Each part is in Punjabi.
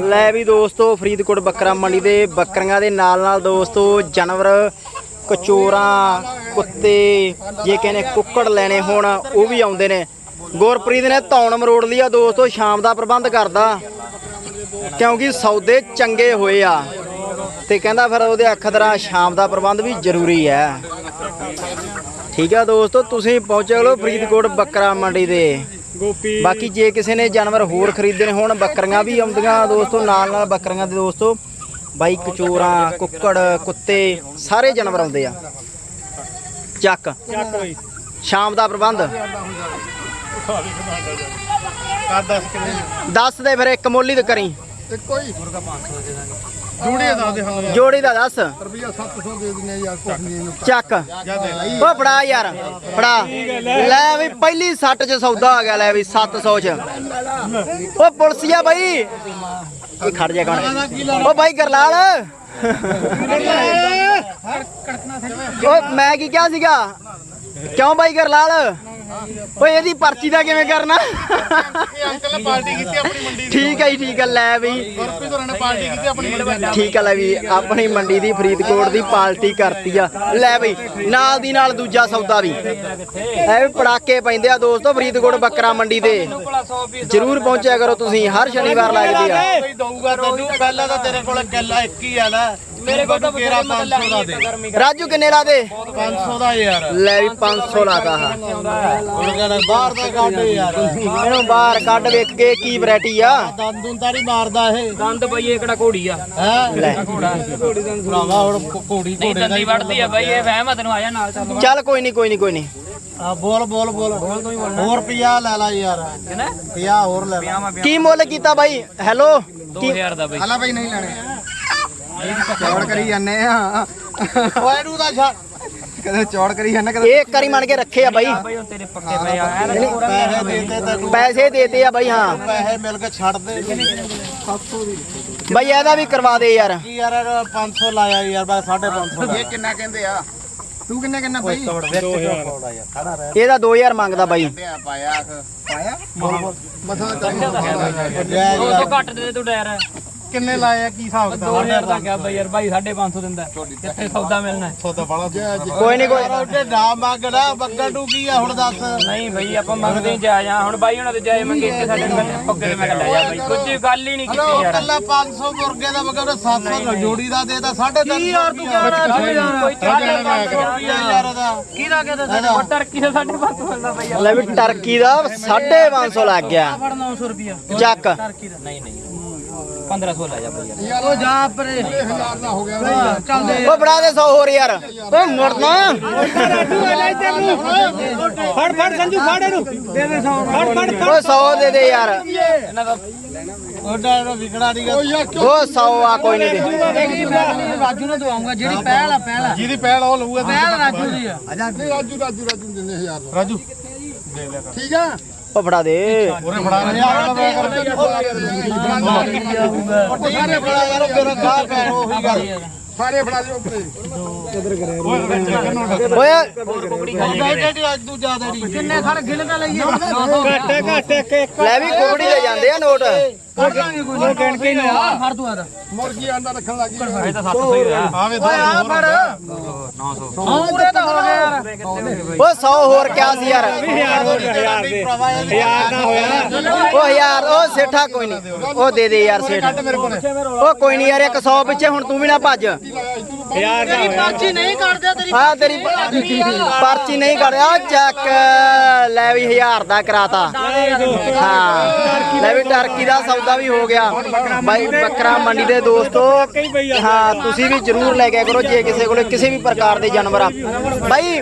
ਲੈ ਵੀ ਦੋਸਤੋ, ਫਰੀਦਕੋਟ ਬੱਕਰਾ ਮੰਡੀ ਦੇ ਬੱਕਰੀਆਂ ਦੇ ਨਾਲ ਨਾਲ ਦੋਸਤੋ, ਜਾਨਵਰ, ਕਚੋਰਾਂ, ਕੁੱਤੇ, ਜੇ ਕਹਿੰਦੇ ਕੁੱਕੜ ਲੈਣੇ ਹੋਣ, ਉਹ ਵੀ ਆਉਂਦੇ ਨੇ। ਗੁਰਪ੍ਰੀਤ ਨੇ ਧੌਣ ਮਰੋੜ ਲਿਆ ਦੋਸਤੋ, ਸ਼ਾਮ ਦਾ ਪ੍ਰਬੰਧ ਕਰਦਾ। ਕਿਉਂਕਿ ਸੌਦੇ ਚੰਗੇ ਹੋਏ ਆ। ਤੇ ਕਹਿੰਦਾ ਫਿਰ ਉਹਦੇ ਅੱਖ ਅਖਦਰਾ ਸ਼ਾਮ ਦਾ ਪ੍ਰਬੰਧ ਵੀ ਜ਼ਰੂਰੀ ਹੈ। ਠੀਕ ਆ ਦੋਸਤੋ, ਤੁਸੀਂ ਪਹੁੰਚੇ ਲੋ ਫਰੀਦਕੋਟ ਬੱਕਰਾ ਮੰਡੀ ਦੇ। ਗੋਪੀ। ਬਾਕੀ ਜੇ ਕਿਸੇ ਨੇ ਜਾਨਵਰ ਹੋਰ ਖਰੀਦਣੇ ਹੋਣ ਬੱਕਰੀਆਂ ਵੀ ਆਉਂਦੀਆਂ ਦੋਸਤੋ ਨਾਲ ਨਾਲ ਬੱਕਰੀਆਂ ਦੇ ਦੋਸਤੋ। ਬਾਈ ਕਚੋਰਾਂ ਕੁੱਕੜ ਕੁੱਤੇ ਸਾਰੇ ਜਾਨਵਰ ਆਉਂਦੇ ਆ। ਚੱਕ। ਚੱਕ ਬਈ। ਸ਼ਾਮ ਦਾ ਪ੍ਰਬੰਧ। ਕਰ ਦੱਸ ਕਿੰਨੇ ਦੱਸ ਦੇ ਫਿਰ ਇੱਕ ਮੋਲੀ ਤੇ ਕਰੀ। ਇੱਕੋ ਹੀ। ਜੂੜੀ ਦਾ ਦੇ ਹਾਂ। ਜੋੜੀ ਦਾ ਦੱਸ। ਰੁਪਿਆ 700 ਦੇ ਦਿੰਨੇ ਯਾਰ ਕੁਛ ਨਹੀਂ ਇਹਨੂੰ ਚੱਕ। ਓ ਫੜਾ ਯਾਰ ਫੜਾ। ਲੈ ਵੀ ਪਹਿਲੀ ਸੱਟ 'ਚ ਸੌਦਾ ਆ ਗਿਆ ਲੈ ਵੀ 700 'ਚ। ਓ ਪੁਲਸੀਆ ਬਾਈ। ਇਹ ਖੜ ਜਾ ਕਣ? ਓ ਬਾਈ ਗਰਲਾਲ। ਮੈਂ ਕੀ ਕਿਹਾ ਸੀਗਾ? ਕਿਉਂ ਬਾਈ ਗਰਲਾਲ? ਓਏ ਇਹਦੀ ਪਰਚੀ ਦਾ ਕਿਵੇਂ ਕਰਨਾ? ਇਹ ਅੰਕਲ ਨੇ ਪਾਰਟੀ ਕੀਤੀ ਆਪਣੀ ਮੰਡੀ ਦੀ। ਠੀਕ ਹੈ ਜੀ ਠੀਕ ਹੈ ਲੈ ਵੀ। ਗੁਰਪ੍ਰੀਤ ਹੋਰਾਂ ਨੇ ਪਾਰਟੀ ਕੀਤੀ ਆਪਣੀ ਮੰਡੀ ਦੀ। ਠੀਕ ਹੈ ਲੈ ਵੀ ਆਪਣੀ ਮੰਡੀ ਦੀ ਫਰੀਦਕੋਟ ਦੀ ਪਾਰਟੀ ਕਰਤੀ ਆ। ਲੈ ਬਈ ਨਾਲ ਦੀ ਨਾਲ ਦੂਜਾ ਸੌਦਾ ਵੀ। ਐ ਵੀ ਪੜਾਕੇ ਪੈਂਦੇ ਆ ਦੋਸਤੋ ਫਰੀਦਕੋਟ ਬੱਕਰਾ ਮੰਡੀ ਤੇ ਜਰੂਰ ਪਹੁੰਚਿਆ ਕਰੋ ਤੁਸੀਂ ਹਰ ਸ਼ਨੀਵਾਰ ਲੱਗਦੀ ਆ। ਕੋਈ ਦਊਗਾ ਤੈਨੂੰ ਪਹਿਲਾਂ ਤਾਂ ਤੇਰੇ ਕੋਲ ਕਿੱਲਾ ਇੱਕ ਹੀ ਆ ਨਾ। ਮੇਰੇ ਕੋਲ ਤਾਂ 500 ਦਾ ਦੇ? ਰਾਜੂ ਕਿੰਨੇ ਲਾ ਦੇ? 500 ਦਾ ਯਾਰ। ਲੈ ਵੀ 500 ਲਾਤਾ ਹਾਂ ਬਾਹਰ ਦਾ ਕੱਢ ਯਾਰ। ਇਹਨੂੰ ਬਾਹਰ ਕੱਢ ਵੇਖ ਕੇ ਕੀ ਵੈਰਾਈਟੀ ਆ। ਦੰਦੂੰ ਤਾਂ ਨਹੀਂ ਮਾਰਦਾ ਇਹ। ਦੰਦ ਬਈ ਇਹ ਕਿਹੜਾ ਘੋੜੀ ਆ? ਹੈ? ਲੈ। ਭਰਾਵਾ ਹੁਣ ਘੋੜੀ ਨਹੀਂ ਘੋੜੇ ਦਾ ਦੰਦੀ ਵੜਦੀ ਆ ਬਈ ਇਹ ਵਹਿਮ ਆ ਤੈਨੂੰ ਆ ਜਾ ਨਾਲ ਚੱਲ। ਚੱਲ ਕੋਈ ਨਹੀਂ ਕੋਈ ਨਹੀਂ ਕੋਈ ਨਹੀਂ। ਆ ਬੋਲ ਬੋਲ ਬੋਲ। ਹੋਰ 50 ਲੈ ਲੈ ਯਾਰ। ਕਿੰਨਾ? 50 ਹੋਰ ਲੈ ਲੈ। ਕੀ ਮੁੱਲ ਕੀਤਾ ਬਾਈ? ਹੈਲੋ ਕੀ 2000 ਦਾ ਬਈ। ਹਲਾ ਬਈ ਨਹੀਂ ਲੈਣੇ। ਚੌੜ ਕਰੀ ਜਾਂਦੇ ਆ। ਓਏ ਨੂੰ ਦਾ ਛੱਡ। ਕਦੇ ਚੌੜ ਕਰੀ ਜਾਂਦੇ ਕਦੇ ਇਹ ਕਰੀ ਮੰਨ ਕੇ ਰੱਖੇ ਆ ਬਾਈ। ਬਈ ਹੁਣ ਤੇਰੇ ਪੱਕੇ ਪਏ ਆ। ਐਨ ਪੈਸੇ ਦੇਤੇ ਤੈਨੂੰ। ਪੈਸੇ ਦੇਤੇ ਆ ਬਾਈ ਹਾਂ। ਪੈਸੇ ਮਿਲ ਕੇ ਛੱਡ ਦੇ। ਬਾਈ ਇਹਦਾ ਵੀ ਕਰਵਾ ਦੇ ਯਾਰ। ਕੀ ਯਾਰ 500 ਲਾਇਆ ਯਾਰ ਬਸ 550 ਇਹ ਕਿੰਨਾ ਕਹਿੰਦੇ ਆ? ਤੂੰ ਕਿੰਨਾ ਕਿੰਨਾ ਬਈ? 2000 ਯਾਰ ਖੜਾ ਰਹਿ ਇਹਦਾ 2000 ਮੰਗਦਾ ਬਾਈ। ਪਾਇਆ। ਪਾਇਆ? ਉਹ ਤੋਂ ਘੱਟ ਦੇ ਦੇ ਤੂੰ ਡਰ। ਕਿੰਨੇ ਲਾਇਆ ਕੀ ਹਿਸਾਬ 2000 ਦਾ ਕਿਹਾ ਬਈ ਯਾਰ ਬਾਈ 550 ਦਿੰਦਾ। ਕਿੱਥੇ ਸੌਦਾ ਮਿਲਣਾ? ਹੈ? ਸੌਦਾ। ਬੜਾ ਕੋਈ ਨਹੀਂ ਕੋਈ ਉਹਦੇ ਨਾ ਮੰਗਣਾ ਬੱਗਾ ਟੂ ਕੀ ਆ ਹੁਣ ਦੱਸ? ਨਹੀਂ ਬਈ ਆਪਾਂ ਮੰਗਦੇ ਜਾ ਜਾ ਹੁਣ ਬਾਈ ਉਹਨਾਂ ਦੇ ਜਾਏ ਮੰਗੇ ਇੱਥੇ ਸਾਡੇ ਨੂੰ ਕਹਿੰਦੇ ਪੱਕੇ ਤੇ ਮੈਂ ਕਿਹਾ ਲੈ ਜਾ ਬਾਈ। ਕੁਝ ਗੱਲ ਹੀ ਨਹੀਂ ਕੀਤੀ ਯਾਰ। ਕੱਲਾ 500 ਮੁਰਗੇ ਦਾ ਬੱਗਾ ਉਹਨੇ 700 ਦਾ ਜੋੜੀ ਦਾ ਦੇਤਾ 3.5 ਯਾਰ ਤੂੰ ਕੋਈ ਯਾਰ। ਦਾ ਕੀ ਦਾ ਕਹਿੰਦਾ ਟਰਕੀ ਦਾ 550 ਮਿਲਦਾ ਬਈ ਲੈ ਵੀ ਟਰਕੀ ਦਾ 550 ਲੱਗ ਗਿਆ। 900 ਰੁਪਿਆ ਚੱਕ। ਟਰਕੀ ਦਾ। ਨਹੀਂ ਨਹੀਂ। 1500 ਲੈ ਜਾ ਬਈ ਯਾਰ ਉਹ ਜਾ ਪਰੇ। ਹਜ਼ਾਰ ਦਾ ਹੋ ਗਿਆ ਚੱਲਦੇ ਓ ਬੜਾ ਦੇ 100 ਹੋਰ ਯਾਰ। ਓ ਮੁੜਨਾ। ਫੜ ਫੜ ਸੰਜੂ ਫੜ ਇਹਨੂੰ। ਦੇ ਦੇ 100 ਫੜ ਫੜ। ਓ 100 ਦੇ ਦੇ ਯਾਰ। ਇਹਨਾਂ ਦਾ ਉਹਦਾ ਇਹਦਾ ਵਿਕੜਾ ਨਹੀਂ ਗਾ ਓ 100 ਆ ਕੋਈ ਨਹੀਂ ਦੇ। ਰਾਜੂ ਨੂੰ ਦਵਾਉਂਗਾ ਜਿਹੜੀ ਪਹਿਲ ਆ ਪਹਿਲ ਆ। ਜਿਹਦੀ ਪਹਿਲ ਉਹ ਲਊਗਾ ਪਹਿਲ ਰਾਜੂ ਦੀ ਆ। ਰਾਜੂ ਰਾਜੂ ਰਾਜੂ ਰਾਜੂ ਦਿੰਦੇ ਹਜ਼ਾਰ ਰਾਜੂ ਠੀਕ ਆ? ਓ ਫੜਾ ਦੇ। ਉਹਨੇ ਫੜਾ ਹਜ਼ਾਰ ਦਾ। ਸਾਰੇ ਫੜਾ ਯਾਰ ਮੇਰਾ ਗਾਹ ਪੈ ਉਹੀ ਗੱਲ। ਸਾਰੇ ਫੜਾ ਦਿਓ ਉੱਪਰੇ। ਓਏ। ਤੂੰ ਜ਼ਿਆਦਾ ਨਹੀਂ ਕਿੰਨੇ ਖੜ ਗਿਣ ਤਾਂ ਲਈਏ। ਘੱਟ ਘੱਟ ਇੱਕ ਲੈ ਵੀ ਕੁਕੜੀ ਦੇ ਜਾਂਦੇ ਆ ਨੋਟ। ਕੱਢ ਲਾਂਗੇ ਕੋਈ ਨਾ। ਗਿਣ ਕੇ ਨਾ ਫੜ ਤੂੰ ਆਦਾ ਮੁਰਗੀ ਆਂਡਾ ਰੱਖਣ ਲੱਗੀ ਇਹ ਤਾਂ 700 ਹੀ ਹੋਇਆ। ਆਵੇ ਦੋ ਆ ਫੜ। ਪੂਰੇ ਤਾਂ ਹੋ ਗਿਆ ਯਾਰ। ਓ 100 ਹੋਰ ਕਿਆ ਸੀ ਯਾਰ? ਹਜ਼ਾਰ ਹੋ ਗਿਆ ਹਜ਼ਾਰ ਦੇ। ਹਜ਼ਾਰ ਨਾ ਹੋਇਆ। ਨਾ ਓ ਯਾਰ ਓ ਸੇਠਾ ਕੋਈ ਨਹੀਂ। ਓ ਦੇ ਦੇ ਯਾਰ ਸੇਠ। ਮੇਰੇ ਕੋਲ ਓ ਕੋਈ ਨਹੀਂ ਯਾਰ 100 ਪਿੱਛੇ ਹੁਣ ਤੂੰ ਵੀ ਨਾ ਭੱਜ। ਨਹੀਂ ਕੱਢਦੇ ਤੇਰੀ ਹਾਂ ਤੇਰੀ ਪਰਚੀ ਨਹੀਂ ਕਰਿਆ ਚੱਕ ਲੈ ਵੀ 1000 ਦਾ ਕਰਾਤਾ। ਹਾਂ ਲੈ ਵੀ ਟਰਕੀ ਦਾ ਸੌਦਾ ਵੀ ਹੋ ਗਿਆ। ਬਾਈ ਬੱਕਰਾ ਮੰਡੀ ਦੇ ਦੋਸਤੋ ਹਾਂ ਤੁਸੀਂ ਵੀ ਜਰੂਰ ਲੈ ਕੇ ਕਰੋ ਜੇ ਕਿਸੇ ਕੋਲੇ ਕਿਸੇ ਵੀ ਪ੍ਰਕਾਰ ਦੇ ਜਾਨਵਰ ਆ। ਬਾਈ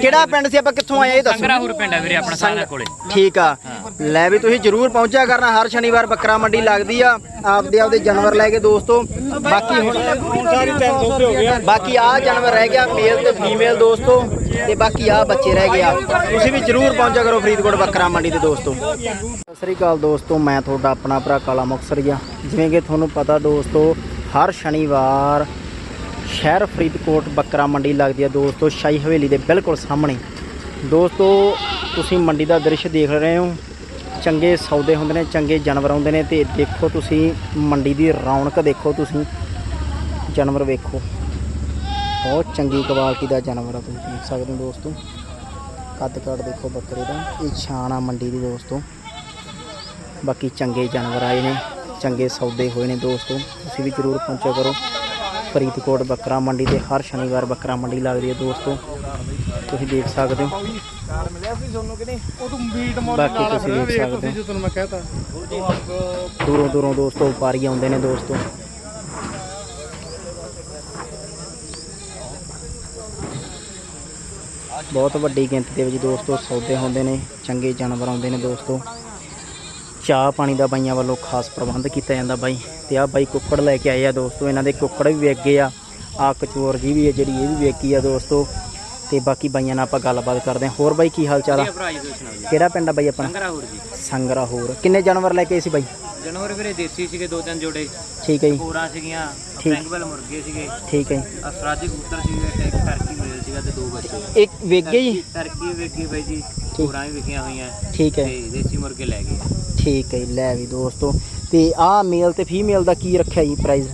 ਕਿਹੜਾ ਪਿੰਡ ਸੀ? ਆਪਾਂ ਕਿੱਥੋਂ ਆਏ ਇਹ ਦੱਸੋ। ਸੰਗਰਾਹੁਰ ਪਿੰਡ ਆ ਵੀਰੇ ਆਪਣਾ ਸਾਰਾ ਕੋਲੇ। ਠੀਕ ਆ। ਲੈ ਵੀ ਤੁਸੀਂ ਜਰੂਰ ਪਹੁੰਚਿਆ ਕਰਨਾ ਹਰ ਸ਼ਨੀਵਾਰ ਬੱਕਰਾ ਮੰਡੀ ਲੱਗਦੀ ਆ ਆਪਦੇ ਆਪਦੇ ਜਾਨਵਰ ਲੈ ਕੇ ਦੋਸਤੋ। ਬਾਕੀ ਹੁਣ ਸਾਰੀ 300 ਹੋ ਗਿਆ ਬਾਕੀ ਆ ਜਾਨਵਰ ਰਹਿ ਗਿਆ ਮੇਲ ਤੇ ਫੀਮੇਲ ਦੋਸਤੋ, ਤੇ ਬਾਕੀ ਆ ਬੱਚੇ ਰਹਿ ਗਏ ਤੁਸੀਂ ਵੀ ਜਰੂਰ ਪਹੁੰਚਿਆ ਕਰੋ ਫਰੀਦਕੋਟ ਬੱਕਰਾ ਮੰਡੀ ਦੇ ਦੋਸਤੋ। ਸਤਿ ਸ੍ਰੀ ਅਕਾਲ ਦੋਸਤੋ, ਮੈਂ ਤੁਹਾਡਾ ਆਪਣਾ ਭਰਾ ਕਾਲਾ ਮੁਕਸਰੀਆ ਜਿਵੇਂ ਕਿ ਤੁਹਾਨੂੰ ਪਤਾ ਦੋਸਤੋ, ਹਰ ਸ਼ਨੀਵਾਰ ਸ਼ਹਿਰ ਫਰੀਦਕੋਟ ਬੱਕਰਾ ਮੰਡੀ ਲੱਗਦੀ ਹੈ ਦੋਸਤੋ, ਸ਼ਾਹੀ ਹਵੇਲੀ ਦੇ ਬਿਲਕੁਲ ਸਾਹਮਣੇ। ਦੋਸਤੋ, ਤੁਸੀਂ ਮੰਡੀ ਦਾ ਦ੍ਰਿਸ਼ ਦੇਖ ਰਹੇ ਹੋ। ਚੰਗੇ ਸੌਦੇ ਹੁੰਦੇ ਨੇ, ਚੰਗੇ ਜਾਨਵਰ ਆਉਂਦੇ ਨੇ, ਤੇ ਦੇਖੋ ਤੁਸੀਂ ਮੰਡੀ ਦੀ ਰੌਣਕ ਦੇਖੋ ਤੁਸੀਂ। ਜਾਨਵਰ ਵੇਖੋ। ਬਹੁਤ ਚੰਗੀ ਕੁਆਲਿਟੀ ਦਾ ਜਾਨਵਰ ਆ ਤੁਸੀਂ ਦੇਖ ਸਕਦੇ ਹੋ ਦੋਸਤੋ। ਕੱਦ ਕਾਠ ਦੇਖੋ ਬੱਕਰੇ ਦਾ। ਇਹ ਛਾਣ ਆ ਮੰਡੀ ਦੀ ਦੋਸਤੋ। ਬਾਕੀ ਚੰਗੇ ਜਾਨਵਰ ਆਏ ਨੇ। ਚੰਗੇ ਸੌਦੇ ਹੋਏ ਨੇ ਦੋਸਤੋ। ਤੁਸੀਂ ਵੀ ਜ਼ਰੂਰ ਪਹੁੰਚਿਆ ਕਰੋ। ਫਰੀਦਕੋਟ ਬੱਕਰਾ ਮੰਡੀ ਤੇ ਹਰ ਸ਼ਨੀਵਾਰ ਬੱਕਰਾ ਮੰਡੀ ਲੱਗਦੀ ਹੈ ਦੋਸਤੋ। ਤੁਸੀਂ ਦੇਖ ਸਕਦੇ ਹੋ। ਮਿਲਿਆ ਸੀ ਤੁਹਾਨੂੰ ਕਿ ਨਹੀਂ? ਉਹ ਤੂੰ ਮੀਟ ਬਾਕੀ ਤੁਸੀਂ ਦੇਖ ਸਕਦੇ ਹੋ। ਤੁਹਾਨੂੰ ਮੈਂ ਕਹਤਾ। ਦੂਰੋਂ ਦੂਰੋਂ ਦੋਸਤੋ ਵਪਾਰੀ ਆਉਂਦੇ ਨੇ ਦੋਸਤੋ। ਬਹੁਤ ਵੱਡੀ ਗਿਣਤੀ ਦੇ ਵਿੱਚ ਦੋਸਤੋ ਸੌਦੇ ਹੁੰਦੇ ਨੇ ਚੰਗੇ ਜਾਨਵਰ ਆਉਂਦੇ ਨੇ ਦੋਸਤੋ। ਚਾਹ ਪਾਣੀ ਦਾ ਬਾਈਆਂ ਵੱਲੋਂ ਖਾਸ ਪ੍ਰਬੰਧ ਕੀਤਾ ਜਾਂਦਾ ਬਾਈ। ਤੇ ਆ ਬਾਈ ਕੁੱਕੜ ਲੈ ਕੇ ਆਏ ਆ ਦੋਸਤੋ ਇਹਨਾਂ ਦੇ ਕੁੱਕੜ ਵੀ ਵੇਚ ਗਏ ਆ। ਆ ਕਚੋਰ ਜੀ ਵੀ ਹੈ ਜਿਹੜੀ ਇਹ ਵੀ ਵੇਚੀ ਆ ਦੋਸਤੋ। ਤੇ ਬਾਕੀ ਬਾਈਆਂ ਨਾਲ ਆਪਾਂ ਗੱਲਬਾਤ ਕਰਦੇ ਹਾਂ। ਹੋਰ ਬਾਈ ਕੀ ਹਾਲ ਚਾਲ ਆ? ਕਿਹੜਾ ਪਿੰਡ ਆ ਬਾਈ ਆਪਣਾ? ਸੰਗਰਾ ਹੋਰ ਜੀ ਕਿੰਨੇ ਜਾਨਵਰ ਲੈ ਕੇ ਆਏ ਸੀ ਬਾਈ? ਜਾਨਵਰ ਵੀਰੇ ਦੇਸੀ ਸੀਗੇ ਦੋ ਤਿੰਨ ਜੋੜੇ। ਠੀਕ ਹੈ ਜੀ। ਹੋਰਾਂ ਸੀਗੀਆਂ। ਫ੍ਰੈਂਕਵੈਲ ਮੁਰਗੇ ਸੀਗੇ। ਠੀਕ ਹੈ ਜੀ। ਅਸਰਾਜੀ ਕਬੂਤਰ ਸੀਗੇ ਟਰਕੀ ਮੇਲ ਸੀਗਾ ਤੇ ਦੋ ਬੱਚੇ ਇੱਕ ਵੇਚ ਗਏ ਜੀ ਟਰਕੀ ਵੇਖੀ ਬਾਈ ਜੀ ਹੋਰਾਂ ਵੀ ਵਿਕੀਆਂ ਹੋਈਆਂ। ਠੀਕ ਹੈ। ਤੇ ਦੇਸੀ ਮੁਰਗੇ ਲੈ ਗਏ। ਠੀਕ ਹੈ ਜੀ, ਲੈ ਵੀ ਦੋਸਤੋ। ਤੇ ਆਹ ਮੇਲ ਤੇ ਫੀਮੇਲ ਦਾ ਕੀ ਰੱਖਿਆ ਜੀ ਪ੍ਰਾਈਸ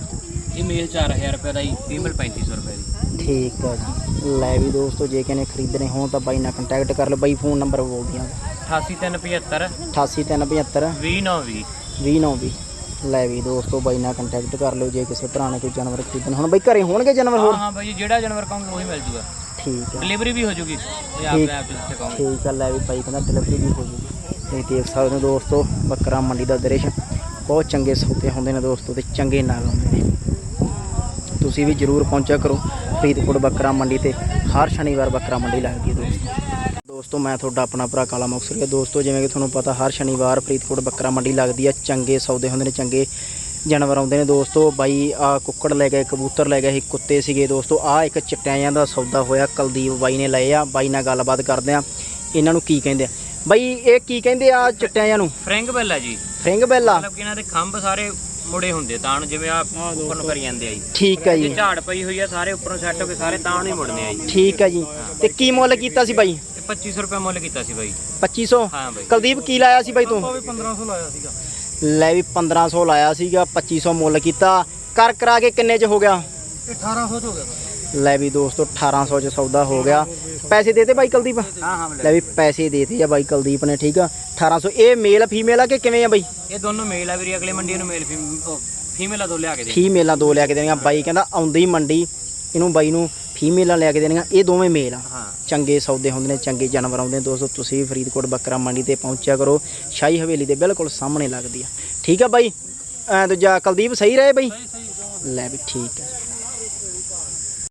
ਇਹ ਮੇਲ 4000 ਰੁਪਏ ਦਾ ਜੀ ਫੀਮੇਲ 3500 ਰੁਪਏ ਦੀ। ਠੀਕ ਹੈ ਜੀ। ਲੈ ਵੀ ਦੋਸਤੋ ਜੇ ਕਿਨੇ ਖਰੀਦਣੇ ਹੋਣ ਤਾਂ ਬਾਈ ਨਾਲ ਕੰਟੈਕਟ ਕਰ ਲਓ। ਬਾਈ ਫੋਨ ਨੰਬਰ ਬੋਲ ਦਿਆਂ। 88375 88375 2090 2090 ਲੈ ਵੀ ਦੋਸਤੋ ਬਾਈ ਨਾਲ ਕੰਟੈਕਟ ਕਰ ਲਿਓ। ਜੇ ਕਿਸੇ ਭਰਾ ਨੇ ਕੋਈ ਜਾਨਵਰ ਖਰੀਦਣਾ ਹੁਣ। ਬਾਈ ਘਰੇ ਹੋਣਗੇ ਜਾਨਵਰ ਹਾਂ ਹੋਰ ਹਾਂ ਬਾਈ ਜੀ, ਜਿਹੜਾ ਜਾਨਵਰ ਕਹੋਗੇ ਉਹੀ ਮਿਲ ਜੂਗਾ। ਠੀਕ ਹੈ ਡਿਲੀਵਰੀ ਵੀ ਹੋ ਜੂਗੀ? ਆਪ ਠੀਕ। ਆਪ ਜਿੱਥੇ ਕਹੋਗੇ। ਠੀਕ ਆ ਲੈ ਵੀ ਬਾਈ ਕਹਿੰਦਾ ਡਿਲੀਵਰੀ ਵੀ ਹੋ ਜੂਗੀ। ਤੇ ਦੇਖ ਸਕਦੇ ਹੋ ਦੋਸਤੋ ਬੱਕਰਾ ਮੰਡੀ ਦਾ ਦ੍ਰਿਸ਼। ਬਹੁਤ ਚੰਗੇ ਸੌਦੇ ਹੁੰਦੇ ਨੇ ਦੋਸਤੋ ਤੇ ਚੰਗੇ ਨਾਗ ਹੁੰਦੇ ਨੇ। ਤੁਸੀਂ ਵੀ ਜਰੂਰ ਪਹੁੰਚਿਆ ਕਰੋ ਫਰੀਦਕੋਟ ਬੱਕਰਾ ਮੰਡੀ ਤੇ। ਹਰ ਸ਼ਨੀਵਾਰ ਬੱਕਰਾ ਮੰਡੀ ਲੱਗਦੀ ਹੈ ਦੋਸਤੋ। ਦੋਸਤੋ ਮੈਂ ਤੁਹਾਡਾ ਆਪਣਾ ਭਰਾ ਕਾਲਾ ਮੁਕਸਰੀਆ। ਦੋਸਤੋ ਜਿਵੇਂ ਕਿ ਤੁਹਾਨੂੰ ਪਤਾ ਹਰ ਸ਼ਨੀਵਾਰ ਫਰੀਦਕੋਟ ਬੱਕਰਾ ਮੰਡੀ ਲੱਗਦੀ ਹੈ। ਚੰਗੇ ਸੌਦੇ ਹੁੰਦੇ ਨੇ ਚੰਗੇ ਜਾਨਵਰ ਆਉਂਦੇ ਨੇ ਦੋਸਤੋ। ਬਾਈ ਆ ਕੁੱਕੜ ਲੈ ਗਏ ਕਬੂਤਰ ਲੈ ਗਏ ਸੀ ਕੁੱਤੇ ਸੀਗੇ ਦੋਸਤੋ। ਆ ਇੱਕ ਚਟਿਆਂ ਦਾ ਸੌਦਾ ਹੋਇਆ ਕੁਲਦੀਪ ਬਾਈ ਨੇ ਲਏ ਆ। ਬਾਈ ਨਾਲ ਗੱਲਬਾਤ ਕਰਦੇ ਆ। ਇਹਨਾਂ ਨੂੰ ਕੀ ਕਹਿੰਦੇ ਆ? ਬਾਈ ਇਹ ਕੀ ਕਹਿੰਦੇ ਆ ਚਟਿਆਂ ਨੂੰ? ਫ੍ਰੈਂਕਵੈਲ ਹੈ ਜੀ। ਫ੍ਰਿੰਗ ਬੈਲਾ? ਮਤਲਬ ਕਿ ਇਹਨਾਂ ਦੇ ਖੰਭ ਸਾਰੇ ਮੁੜੇ ਹੁੰਦੇ ਤਾਂ ਜਿਵੇਂ ਆ ਉੱਪਰ ਨੂੰ ਕਰੀ ਜਾਂਦੇ ਆ ਜੀ। ਠੀਕ ਹੈ ਜੇ। ਜੀ ਝਾੜ ਪਈ ਹੋਈ ਆ ਸਾਰੇ ਉੱਪਰੋਂ ਸੈੱਟ ਹੋ ਕੇ ਸਾਰੇ ਤਾਂ ਨੂੰ ਹੀ ਮੁੜਨੇ ਆ ਜੀ। ਠੀਕ ਹੈ ਜੀ। ਤੇ ਕੀ ਮੁੱਲ ਕੀਤਾ ਸੀ ਬਾਈ? ਤੇ 2500 ਰੁਪਏ ਮੁੱਲ ਕੀਤਾ ਸੀ ਬਾਈ। 2500 ਹਾਂ ਬਾਈ। ਕੁਲਦੀਪ ਕੀ ਲਾਇਆ ਸੀ ਬਾਈ ਤੂੰ? 1500 ਲਾਇਆ ਸੀਗਾ। ਲੈ ਵੀ 1500 ਲਾਇਆ ਸੀਗਾ 2500 ਮੁੱਲ ਕੀਤਾ। ਕਰ ਕਰਾ ਕੇ ਕਿੰਨੇ ਚ ਹੋ ਗਿਆ? ਇਹ 1800 ਚ ਹੋ ਗਿਆ ਲੈ ਵੀ ਦੋਸਤੋ 1800 ਚ ਸੌਦਾ ਹੋ ਗਿਆ। ਪੈਸੇ ਦੇਤੇ ਬਾਈ ਕੁਲਦੀਪ? ਹਾਂ ਹਾਂ ਲੈ ਵੀ ਪੈਸੇ ਦੇਤੇ ਆ ਬਾਈ ਕੁਲਦੀਪ ਨੇ ਠੀਕ ਆ? 1800 ਇਹ ਮੇਲ ਫੀਮੇਲ ਆ ਕਿ ਕਿਵੇਂ ਆ ਬਾਈ? ਇਹ ਦੋਨੋਂ ਮੇਲ ਆ ਵੀਰੇ ਅਗਲੇ ਮੰਡੀ ਨੂੰ ਮੇਲ ਫੀਮੇਲ ਆ ਦੋ ਲਿਆ ਕੇ ਦੇ ਫੀਮੇਲਾਂ ਦੋ ਲਿਆ ਕੇ ਦੇਣੀਆਂ। ਬਾਈ ਕਹਿੰਦਾ ਆਉਂਦੀ ਮੰਡੀ ਇਹਨੂੰ ਬਾਈ ਨੂੰ ਫੀਮੇਲਾਂ ਲਿਆ ਕੇ ਦੇਣੀਆਂ। ਇਹ ਦੋਵੇਂ ਮੇਲ ਆ। ਚੰਗੇ ਸੌਦੇ ਹੁੰਦੇ ਨੇ ਚੰਗੇ ਜਾਨਵਰ ਆਉਂਦੇ ਨੇ ਦੋਸਤੋ ਤੁਸੀਂ ਵੀ ਫਰੀਦਕੋਟ ਬੱਕਰਾ ਮੰਡੀ ਤੇ ਪਹੁੰਚਿਆ ਕਰੋ। ਸ਼ਾਹੀ ਹਵੇਲੀ ਦੇ ਬਿਲਕੁਲ ਸਾਹਮਣੇ ਲੱਗਦੀ ਆ। ਠੀਕ ਆ ਬਾਈ? ਐ ਦੂਜਾ ਕੁਲਦੀਪ ਸਹੀ ਰਹੇ ਬਾਈ? ਲੈ ਵੀ ਠੀਕ ਹੈ